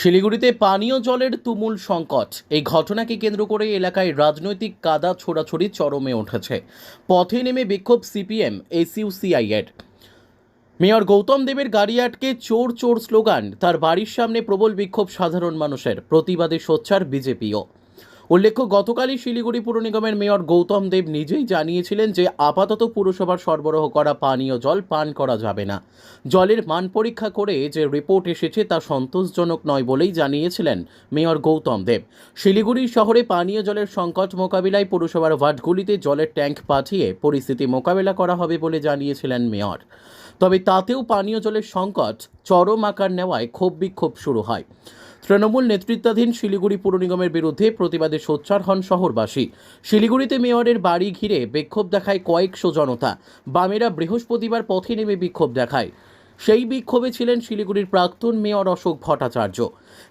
শিলিগুড়িতে পানীয় জলের তুমুল সংকট। এই ঘটনাকে কেন্দ্র করে এলাকায় রাজনৈতিক কাদা ছোড়াছড়ি চরমে উঠেছে। পথে নেমে বিক্ষোভ সিপিএম এসইউসিআই এর মেয়র গৌতম দেবের গাড়ি আটকে চোর চোর স্লোগান, তার বাড়ির সামনে প্রবল বিক্ষোভ সাধারণ মানুষের। প্রতিবাদে সোচ্চার বিজেপিও। উল্লেখ্য, গতকালই শিলিগুড়ি পুর নিগমের মেয়র গৌতম দেব নিজেই জানিয়েছিলেন যে আপাতত পুরসভার সরবরাহ করা পানীয় জল পান করা যাবে না। জলের মান পরীক্ষা করে যে রিপোর্ট এসেছে তা সন্তোষজনক নয় বলেই জানিয়েছিলেন মেয়র গৌতম দেব। শিলিগুড়ি শহরে পানীয় জলের সংকট মোকাবিলায় পুরসভার ওয়ার্ডগুলিতে জলের ট্যাঙ্ক পাঠিয়ে পরিস্থিতি মোকাবেলা করা হবে বলে জানিয়েছিলেন মেয়র। তবে তাতেও পানীয় জলের সংকট চরম আকার নেওয়ায় ক্ষোভ বিক্ষোভ শুরু হয়। তৃণমূল নেতৃত্বাধীন শিলিগুড়ি পুর নিগমের বিরুদ্ধে প্রতিবাদে সোচ্চার হন শহরবাসী। শিলিগুড়িতে মেয়রের বাড়ি ঘিরে বিক্ষোভ দেখায় কয়েকশো জনতা। বামেরা বৃহস্পতিবার পথে নেমে বিক্ষোভ দেখায়। সেই বিক্ষোভে ছিলেন শিলিগুড়ির প্রাক্তন মেয়র অশোক ভট্টাচার্য।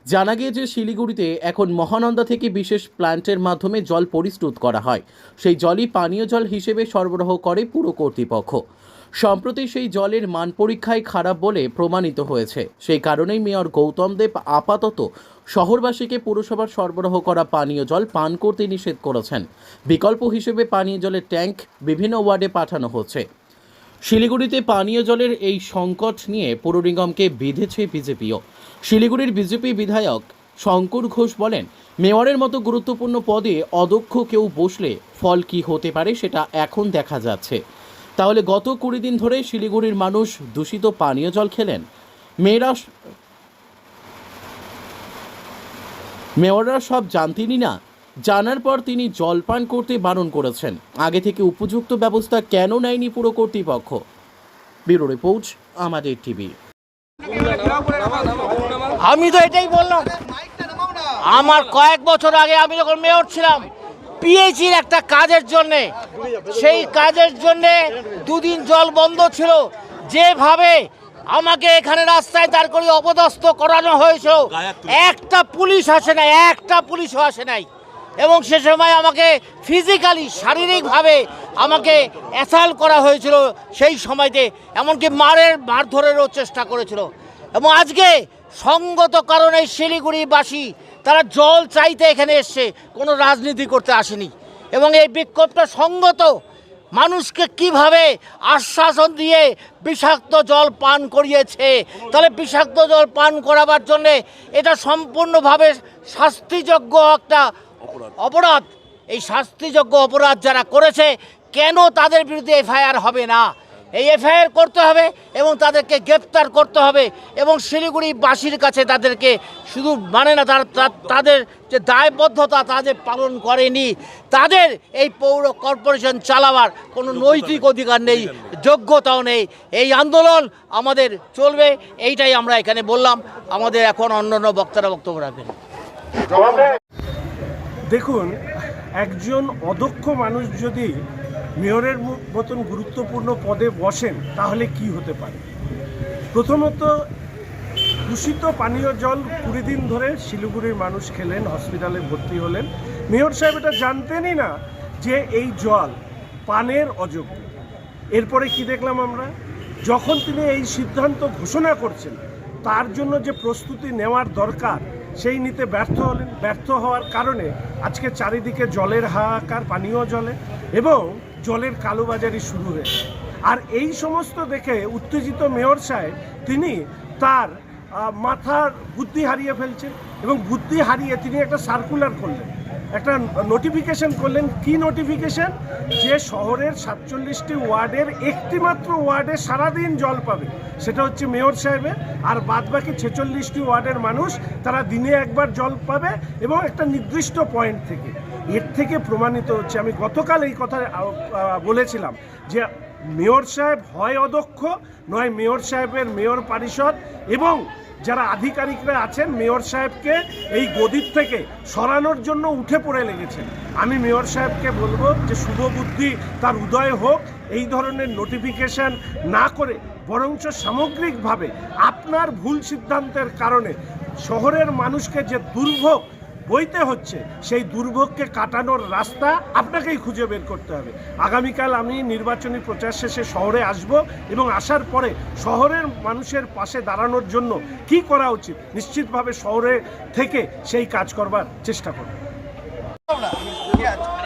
জানা গিয়েছে, শিলিগুড়িতে এখন মহানন্দা থেকে বিশেষ প্ল্যান্টের মাধ্যমে জল পরিস্তুত করা হয়। সেই জলই পানীয় জল হিসেবে সরবরাহ করে পুর কর্তৃপক্ষ। সম্প্রতি সেই জলের মান পরীক্ষায় খারাপ বলে প্রমাণিত হয়েছে। সেই কারণেই মেয়র গৌতম দেব আপাতত শহরবাসীকে পুরসভার সরবরাহ করা পানীয় জল পান করতে নিষেধ করেছেন। বিকল্প হিসেবে পানীয় জলের ট্যাঙ্ক বিভিন্ন ওয়ার্ডে পাঠানো হচ্ছে। শিলিগুড়িতে পানীয় জলের এই সংকট নিয়ে পৌর নিগমকে বিঁধেছে বিজেপিও। শিলিগুড়ির বিজেপি বিধায়ক শঙ্কর ঘোষ বলেন, মেয়রের মতো গুরুত্বপূর্ণ পদে অদক্ষ কেউ বসলে ফল কি হতে পারে সেটা এখন দেখা যাচ্ছে। তাহলে গত কুড়ি দিন ধরে শিলিগুড়ির মানুষ দূষিত পানীয় জল খেলেন। মেয়েরা মেয়ররা সব জানতেনই না। জানার পর তিনি জলপান করতে বারণ করেছেন। আগে থেকে উপযুক্ত ব্যবস্থা কেন নেয়নি পুরো কর্তৃপক্ষ? ব্যুরো রিপোর্ট, আমাদের টিভি। আমি তো এটাই বললাম। আমার কয়েক বছর আগে আমি যখন মেয়র ছিলাম পিএইচির একটা কাজের জন্যে। সেই কাজের জন্যে দুদিন জল বন্ধ ছিল। যেভাবে আমাকে এখানে রাস্তায় দাঁড় করে অপদস্থ করানো হয়েছিল একটা পুলিশ আসে নাই, একটা পুলিশও আসে নাই। এবং সে সময় আমাকে ফিজিক্যালি শারীরিকভাবে আমাকে অ্যাসাল করা হয়েছিল সেই সময়তে। এমনকি মারের মারধরেরও চেষ্টা করেছিল। এবং আজকে সঙ্গত কারণে শিলিগুড়িবাসী তারা জল চাইতে এখানে এসছে কোনো রাজনীতি করতে আসেনি। এবং এই বিক্ষোভটা সঙ্গত মানুষকে কীভাবে আশ্বাসন দিয়ে বিষাক্ত জল পান করিয়েছে তাহলে বিষাক্ত জল পান করাবার জন্যে এটা সম্পূর্ণভাবে শাস্তিযোগ্য একটা অপরাধ। এই শাস্তিযোগ্য অপরাধ যারা করেছে কেন তাদের বিরুদ্ধে এফআইআর হবে না? এই এফআইআর করতে হবে এবং তাদেরকে গ্রেপ্তার করতে হবে এবং শিলিগুড়িবাসীর কাছে তাদেরকে শুধু মানে না তার তাদের যে দায়বদ্ধতা তাদের পালন করেনি তাদের এই পৌর কর্পোরেশন চালাবার কোনো নৈতিক অধিকার নেই যোগ্যতাও নেই। এই আন্দোলন আমাদের চলবে এইটাই আমরা এখানে বললাম। আমাদের এখন অন্য অন্য বক্তারা বক্তব্য রাখবেন। দেখুন একজন অদক্ষ মানুষ যদি মেয়রের মতন গুরুত্বপূর্ণ পদে বসেন, তাহলে কি হতে পারে? প্রথমত, দূষিত পানীয় জল কুড়ি দিন ধরে শিলিগুড়ির মানুষ খেলেন, হসপিটালে ভর্তি হলেন। মেয়র সাহেব এটা জানতেনই না যে এই জল পানের অযোগ্য। এরপরে কি দেখলাম আমরা? যখন তিনি এই সিদ্ধান্ত ঘোষণা করছেন, তার জন্য যে প্রস্তুতি নেওয়ার দরকার, সেই নিতে ব্যর্থ হলেন ব্যর্থ হওয়ার কারণে আজকে চারিদিকে জলের হাহাকার, পানীয় জলে। এবং জলের কালোবাজারি শুরু হয়েছে আর এই সমস্ত দেখে উত্তেজিত মেয়র সাহেব, তিনি তার মাথার বুদ্ধি হারিয়ে ফেলছেন এবং বুদ্ধি হারিয়ে তিনি একটা সার্কুলার করলেন। একটা নোটিফিকেশন করলেন। কি নোটিফিকেশন যে শহরের সাতচল্লিশটি ওয়ার্ডের একটিমাত্র ওয়ার্ডে সারাদিন জল পাবে। সেটা হচ্ছে মেয়র সাহেবের। আর বাদবাকি ছেচল্লিশটি ওয়ার্ডের মানুষ, তারা দিনে একবার জল পাবে এবং একটা নির্দিষ্ট পয়েন্ট থেকে। এর থেকে প্রমাণিত হচ্ছে, আমি গতকাল এই কথা বলেছিলাম যে মেয়র সাহেব হয় অদক্ষ নয় মেয়র সাহেবের মেয়র পরিষদ এবং যারা আধিকারিকরা আছেন, মেয়র সাহেবকে এই গদির থেকে সরানোর জন্য উঠে পড়ে লেগেছেন। আমি মেয়র সাহেবকে বলব যে শুভ বুদ্ধি, তার উদয় হোক, এই ধরনের নোটিফিকেশন না করে, বরঞ্চ সামগ্রিকভাবে আপনার ভুল সিদ্ধান্তের কারণে শহরের মানুষকে যে দুর্ভোগ বইতে হচ্ছে সেই দুর্ভোগকে কাটানোর রাস্তা আপনাকেই খুঁজে বের করতে হবে। আগামীকাল আমি নির্বাচনী প্রচার শেষে শহরে আসব এবং আসার পরে শহরের মানুষের পাশে দাঁড়ানোর জন্য কি করা উচিত? নিশ্চিতভাবে শহরে থেকে সেই কাজ করবার চেষ্টা করব।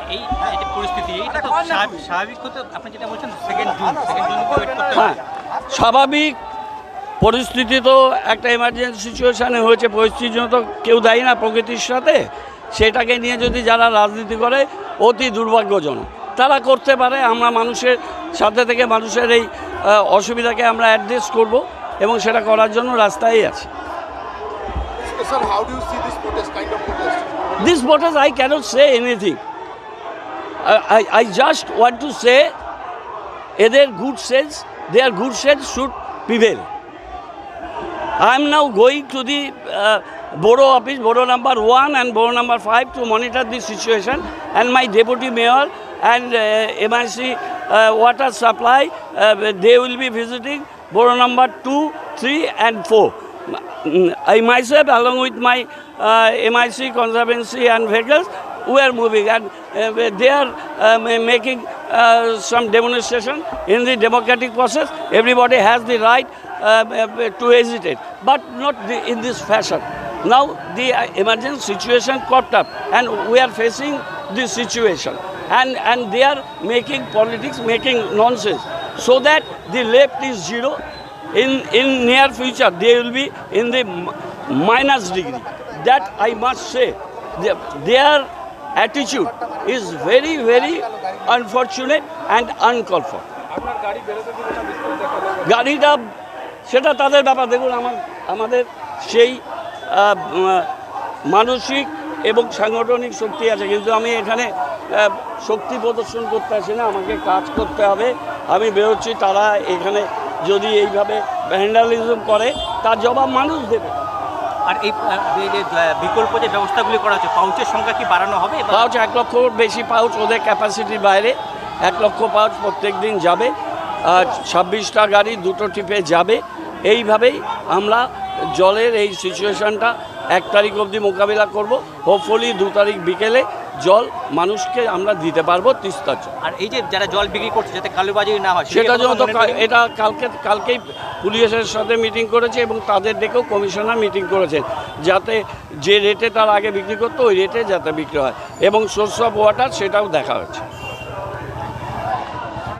এই এই পরিস্থিতি এটা তো স্বাভাবিক- স্বাভাবিক হতে আপনি যেটা বলছেন second June second June wait করতে হবে। স্বাভাবিক পরিস্থিতি তো একটা এমার্জেন্সি সিচুয়েশানে হয়েছে পরিস্থিতির জন্য তো কেউ দায়ী না প্রকৃতির সাথে। সেটাকে নিয়ে যদি যারা রাজনীতি করে অতি দুর্ভাগ্যজনক। তারা করতে পারে আমরা মানুষের সাথে থেকে মানুষের এই অসুবিধাকে আমরা অ্যাড্রেস করব এবং সেটা করার জন্য রাস্তায় আছে। This protest, I cannot say anything. I, I, I just want to say, either good sense, their good sense should prevail. I am now going to the uh, Borough office, Borough number one and Borough number five to monitor the situation. And my deputy mayor and uh, MIC uh, water supply, uh, they will be visiting Borough number two, three, and four. Mm, I myself, along with my uh, MIC conservancy and vehicles, we are moving and uh, they are um, making uh, some demonstration in the democratic process. Everybody has the right uh, to hesitate, but not the, in this fashion. Now the uh, emergency situation caught up and we are facing this situation and, and they are making politics, making nonsense so that the left is zero in in near future they will be in the minus degree that i must say their attitude is very very unfortunate and uncalled for. গাড়িটা সেটা তাদের ব্যাপার। দেখুন আমার আমাদের সেই মানসিক এবং সাংগঠনিক শক্তি আছে। কিন্তু আমি এখানে শক্তি প্রদর্শন করতে আসি না আমাকে কাজ করতে হবে। আমি বেরোচ্ছি তারা এখানে যদি এইভাবে ভ্যান্ডালিজম করে তার জবাব মানুষ দেবে। আর এই বিকল্প যে ব্যবস্থাগুলি করা হচ্ছে, পাউচের সংখ্যা কি বাড়ানো হবে? পাউচ এক লক্ষ বেশি পাউচ ওদের ক্যাপাসিটির বাইরে। এক লক্ষ পাউচ প্রত্যেক দিন যাবে। ছাব্বিশটা গাড়ি দুটো টিপে যাবে। এইভাবেই আমরা জলের এই সিচুয়েশনটা এক তারিখ অবধি মোকাবিলা করব। হোপফুলি দু তারিখ বিকেলে জল মানুষকে আমরা দিতে পারব তিস্তার জল। আর এই যে যারা জল বিক্রি করছে যাতে কালোবাজি না হয় সেটা জন্য তো? এটা কালকে কালকেই পুলিশের সাথে মিটিং করেছে এবং তাদের ডেকেও কমিশনার মিটিং করেছে যাতে যে রেটে তার আগে বিক্রি করতো ওই রেটে যাতে বিক্রি হয়। এবং সোর্স অফ ওয়াটার সেটাও দেখা হচ্ছে।